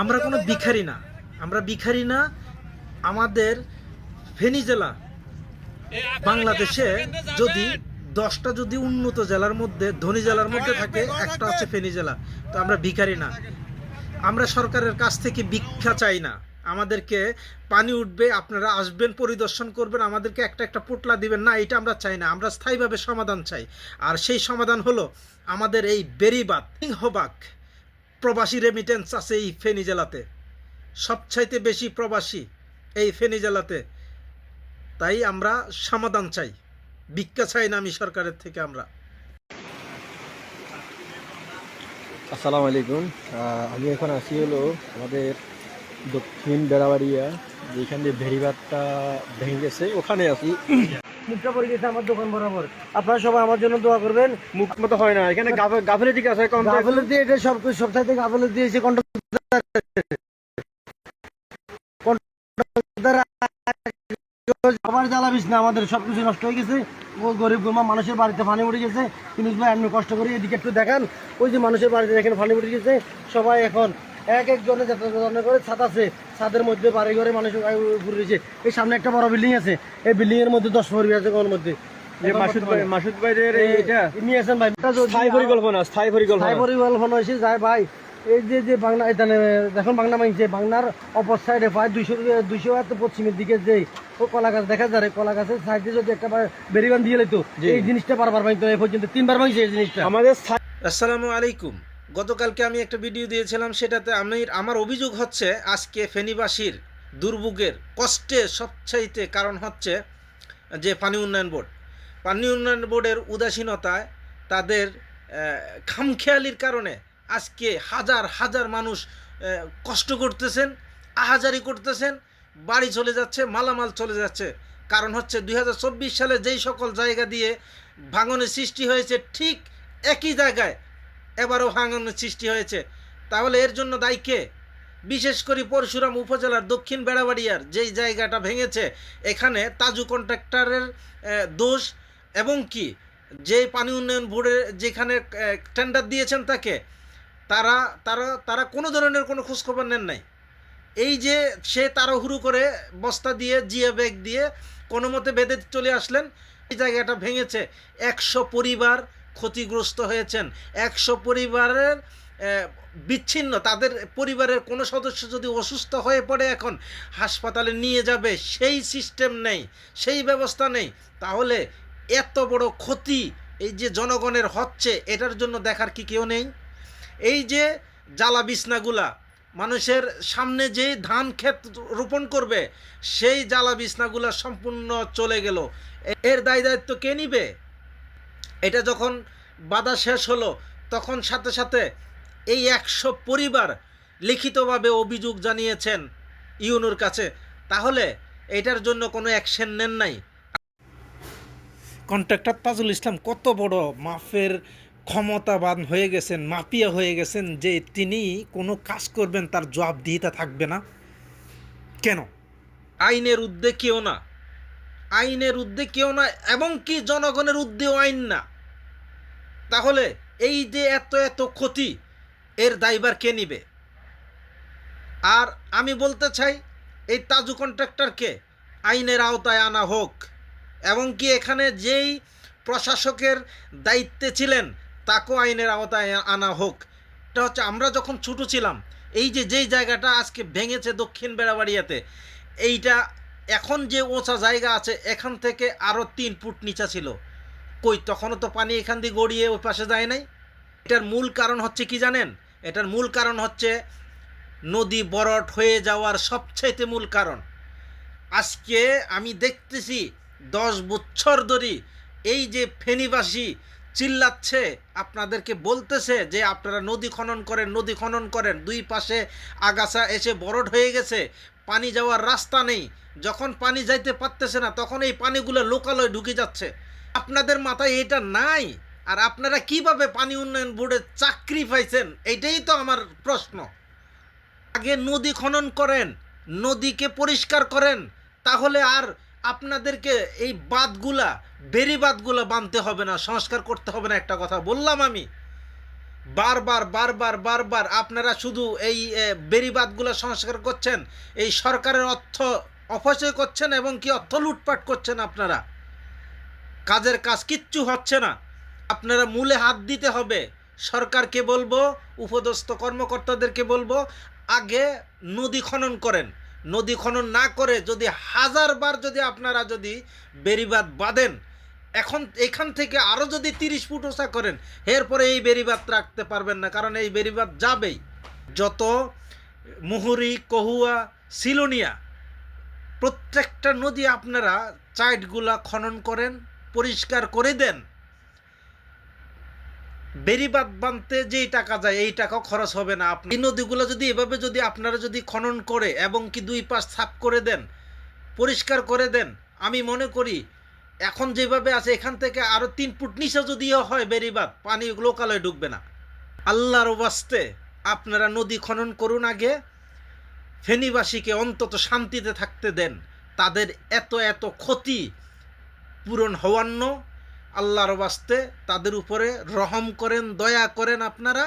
আমরা কোনো ভিখারি না। আমরা ভিখারি না, আমাদের ফেনী জেলা বাংলাদেশে যদি দশটা যদি উন্নত জেলার মধ্যে, ধনী জেলার মধ্যে থাকে, একটা হচ্ছে ফেনী জেলা তো আমরা ভিখারি না। আমরা সরকারের কাছ থেকে ভিক্ষা চাই না। আমাদেরকে পানি উঠবে, আপনারা আসবেন, পরিদর্শন করবেন, আমাদেরকে একটা একটা পোটলা দিবেন। না, এটা আমরা চাই না। আমরা স্থায়ীভাবে সমাধান চাই। আর সেই সমাধান হলো আমাদের এই বেরিবাদ হবাক প্রবাসী রেমিটেন্স আছে এই ফেনী জেলাতে। সবচাইতে বেশি প্রবাসী এই ফেনী জেলাতে। তাই আমরা সমাধান চাই। ভিক্ষা চাই না আমি সরকারের থেকে আমরা। আসসালামু আলাইকুম। আমি এখন আছি হলো আমাদের দক্ষিণ বেড়াবাড়িয়া, যেখান দিয়ে ভেরিবাদটা ভেঙে গেছে, ওখানে আছি। মুখটা পড়ে গেছে আমার দোকান বরাবর। আপনারা সবাই আমার জন্য দোয়া করবেন। মুখ মতো হয় না। এখানে গাফেলের দিকে আছে গাফেলের দিয়ে এটা সব সপ্তাহ থেকে গাফেলের দিয়েছে কন্ট্রাক্টর আবার জ্বালাবিস না আমাদের সবকিছু নষ্ট হয়ে গেছে। ও গরিব গুরমা মানুষের বাড়িতে পানি উঠে গেছে। কিন্তু ভাই আপনি কষ্ট করে এদিকে একটু দেখান ওই যে মানুষের বাড়িতে দেখেন পানি উঠে গেছে। সবাই এখন এক একজনে যাত্রা করে ছাদ আছে। ছাদের মধ্যে বাড়ি ঘরে মানুষ ঘুরে রয়েছে এই সামনে একটা বড় বিল্ডিং আছে। এই বিল্ডিং এর মধ্যে দশ পরিবার আছে ওর মধ্যে। যে মাসুদ ভাই এই এটা? নিয়ে আসেন ভাই। স্থায়ী পরিকল্পনা স্থায়ী পরিকল্পনা। স্থায়ী পরিকল্পনা হয়েছে। যায় ভাই এই যে যে বাংলা এখানে দেখুন বাংলা মাইছে বাংলার অপর সাইডে প্রায় দুইশো দুইশো পশ্চিমের দিকে যে ও কলা গাছ দেখা যায় কলা গাছের সাইডে যদি একটা বেরিবান দিয়ে লইতো। এই জিনিসটা বারবার ভাঙতো এই পর্যন্ত তিনবার ভাঙছে এই জিনিসটা। আমাদের আসসালামু আলাইকুম। গতকালকে আমি একটা ভিডিও দিয়েছিলাম, সেটাতে আমি, আমার অভিযোগ হচ্ছে আজকে ফেনীবাসীর দুর্ভোগের কষ্টে সবচাইতে কারণ হচ্ছে যে পানি উন্নয়ন বোর্ড। পানি উন্নয়ন বোর্ডের উদাসীনতায় তাদের খামখেয়ালির কারণে আজকে হাজার হাজার মানুষ কষ্ট করতেছেন, আহাজারি করতেছেন, বাড়ি চলে যাচ্ছে, মালামাল চলে যাচ্ছে। কারণ হচ্ছে দুই হাজার চব্বিশ সালে যেই সকল জায়গা দিয়ে ভাঙনের সৃষ্টি হয়েছে, ঠিক একই জায়গায় এবারও ভাঙনের সৃষ্টি হয়েছে। তাহলে এর জন্য দায়ী কে? বিশেষ করে পরশুরাম উপজেলার দক্ষিণ বেড়াবাড়িয়ার যেই জায়গাটা ভেঙেছে, এখানে তাজু কন্ট্রাক্টরের দোষ এবং কি? যে পানি উন্নয়ন বোর্ডের যেখানে টেন্ডার দিয়েছেন তাকে, তারা তারা তারা কোনো ধরনের কোনো খোঁজখবর নেন নাই। এই যে সে তাড়াহুড়ো করে বস্তা দিয়ে, জিয়া ব্যাগ দিয়ে কোনো মতে বেঁধে চলে আসলেন, এই জায়গাটা ভেঙেছে। একশো পরিবার ক্ষতিগ্রস্ত হয়েছেন। একশো পরিবারের বিচ্ছিন্ন, তাদের পরিবারের কোনো সদস্য যদি অসুস্থ হয়ে পড়ে এখন, হাসপাতালে নিয়ে যাবে, সেই সিস্টেম নেই, সেই ব্যবস্থা নেই। তাহলে এত বড় ক্ষতি এই যে জনগণের হচ্ছে, এটার জন্য দেখার কি কেউ নেই? এই যে জ্বালা বিছনাগুলা, মানুষের সামনে যে ধান ক্ষেত রোপণ করবে, সেই জ্বালা বিছনাগুলা সম্পূর্ণ চলে গেল। এর দায় দায়িত্ব কে নিবে? এটা যখন বাধা শেষ হলো তখন সাথে সাথে এই একশো পরিবার লিখিতভাবে অভিযোগ জানিয়েছেন ইউনুর কাছে। তাহলে এটার জন্য কোনো অ্যাকশন নেন নাই? কন্ট্রাক্টর তাজুল ইসলাম কত বড় মাফের ক্ষমতাবান হয়ে গেছেন মাপিয়া হয়ে গেছেন যে তিনি কোনো কাজ করবেন তার জবাবদিহিতা থাকবে না। কেন? আইনের উদ্দে কেউ না। আইনের উদ্দে কেউ না এবং কি জনগণের উদ্দেও আইন না। তাহলে এই যে এত এত ক্ষতি, এর দায়ভার কে নিবে? আর আমি বলতে চাই, এই তাজু কন্ট্রাক্টরকে আইনের আওতায় আনা হোক, এবং কি এখানে যেই প্রশাসকের দায়িত্বে ছিলেন, তাকেও আইনের আওতায় আনা হোক। এটা হচ্ছে আমরা যখন ছোটো ছিলাম, এই যে যেই জায়গাটা আজকে ভেঙেছে দক্ষিণ বেড়াবাড়িয়াতে, এইটা এখন যে উঁচা জায়গা আছে, এখান থেকে আরও তিন ফুট নিচা ছিল। কই? তখনও তো পানি এখান দিয়ে গড়িয়ে ওই পাশে যায় নাই। এটার মূল কারণ হচ্ছে কি জানেন? এটার মূল কারণ হচ্ছে নদী বরট হয়ে যাওয়ার সবচাইতে মূল কারণ। আজকে আমি দেখতেছি দশ বছর ধরে এই যে ফেনীবাসী চিল্লাচ্ছে, আপনাদেরকে বলতেছে যে আপনারা নদী খনন করেন, নদী খনন করেন, দুই পাশে আগাছা এসে বরড হয়ে গেছে, পানি যাওয়ার রাস্তা নেই। যখন পানি যাইতে পারতেছে না, তখন এই পানিগুলো লোকালয়ে ঢুকে যাচ্ছে। আপনাদের মাথায় এটা নাই? আর আপনারা কীভাবে পানি উন্নয়ন বোর্ডে চাকরি পাইছেন? এইটাই তো আমার প্রশ্ন। আগে নদী খনন করেন নদীকে পরিষ্কার করেন তাহলে আর আপনাদেরকে এই বাঁধগুলা বেরি বাঁধগুলা বাঁধতে হবে না সংস্কার করতে হবে না একটা কথা বললাম আমি। বারবার বারবার বারবার আপনারা শুধু এই এ, বেড়িবাঁধগুলো সংস্কার করছেন এই সরকারের অর্থ অপচয় করছেন এবং কি অর্থ লুটপাট করছেন আপনারা? কাজের কাজ কিচ্ছু হচ্ছে না। আপনারা মূলে হাত দিতে হবে। সরকারকে বলব, উপদস্থ কর্মকর্তাদেরকে বলব, আগে নদী খনন করেন। নদী খনন না করে যদি হাজারবার যদি আপনারা যদি বেড়িবাঁধ বাঁধেন, এখন, এখান থেকে আরও যদি তিরিশ ফুট ওসা করেন, এরপরে এই বেড়িবাঁধ রাখতে পারবেন না, কারণ এই বেড়িবাঁধ যাবেই। যত মুহুরি, কহুয়া, সিলোনিয়া, প্রত্যেকটা নদী আপনারা চাইটগুলা খনন করেন। পরিষ্কার করে দেন। বেরিবাদ বাঁধতে যেই টাকা যায়, এই টাকাও খরচ হবে না আপনি এই নদীগুলো যদি এভাবে যদি আপনারা যদি খনন করে এবং কি দুই পাশ সাফ করে দেন, পরিষ্কার করে দেন, আমি মনে করি এখন যেভাবে আছে, এখান থেকে আরও তিন ফুট নিচে যদিও হয় বেরিবাদ, পানি লোকালয়ে ঢুকবে না। আল্লাহর বাস্তে আপনারা নদী খনন করুন আগে, ফেনীবাসীকে অন্তত শান্তিতে থাকতে দেন। তাদের এত এত ক্ষতি পূরণ হওয়ান্ন। আল্লাহর বাস্তে তাদের উপরে রহম করেন দয়া করেন আপনারা।